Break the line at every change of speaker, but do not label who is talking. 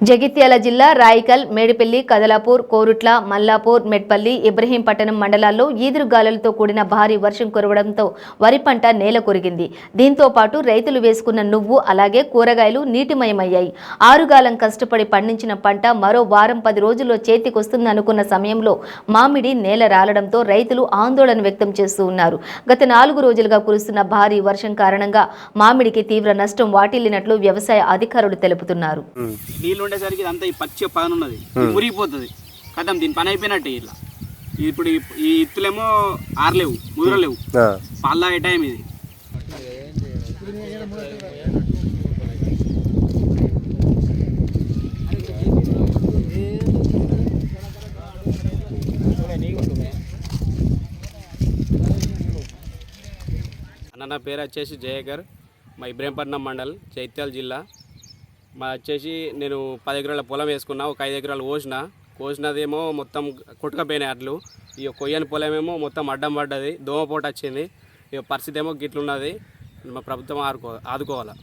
జగిత్యాల జిల్లా రాయికల్ మేడిపల్లి కదలాపూర్ కోరుట్ల మల్లాపూర్ మెట్పల్లి ఇబ్రహీంపట్నం మండలాల్లో ఈదురుగాలులతో కూడిన భారీ వర్షం కురవడంతో వరి పంట నేల కొరిగింది. దీంతో పాటు రైతులు వేసుకున్న నువ్వు అలాగే కూరగాయలు నీటిమయమయ్యాయి. ఆరుగాలం కష్టపడి పండించిన పంట మరో వారం పది రోజుల్లో చేతికొస్తుందనుకున్న సమయంలో మామిడి నేల రాలడంతో రైతులు ఆందోళన వ్యక్తం చేస్తూ ఉన్నారు. గత నాలుగు రోజులుగా కురుస్తున్న భారీ వర్షం కారణంగా మామిడికి తీవ్ర నష్టం వాటిల్లినట్లు వ్యవసాయ అధికారులు తెలుపుతున్నారు.
ఉండేసరికి ఇదంతా ఈ పచ్చి పదన ఉన్నది. ఇది మురిగిపోతుంది. కదం దీని పని అయిపోయినట్టే ఇట్లా. ఇప్పుడు ఈ- ఇత్తులేమో ఆరలేవు ముదరలేవు. పాలు తాగే టైం ఇది. అన్న నా పేరు వచ్చేసి జయకర్. మా ఇబ్రహీంపట్నం మండల్ చైత్యాల జిల్లా. మా వచ్చేసి నేను పది ఎకరాల పొలం వేసుకున్నా ఒక ఐదు ఎకరాలు కోసిన. కోసినదేమో మొత్తం కొట్టుకపోయినాయి అట్లు. ఇక కొయ్యని పొలమేమో మొత్తం అడ్డం పడ్డది దోమపోటు వచ్చింది. ఇక పరిస్థితి ఏమో గిట్లున్నది. మా ప్రభుత్వం ఆడుకో ఆదుకోవాలి.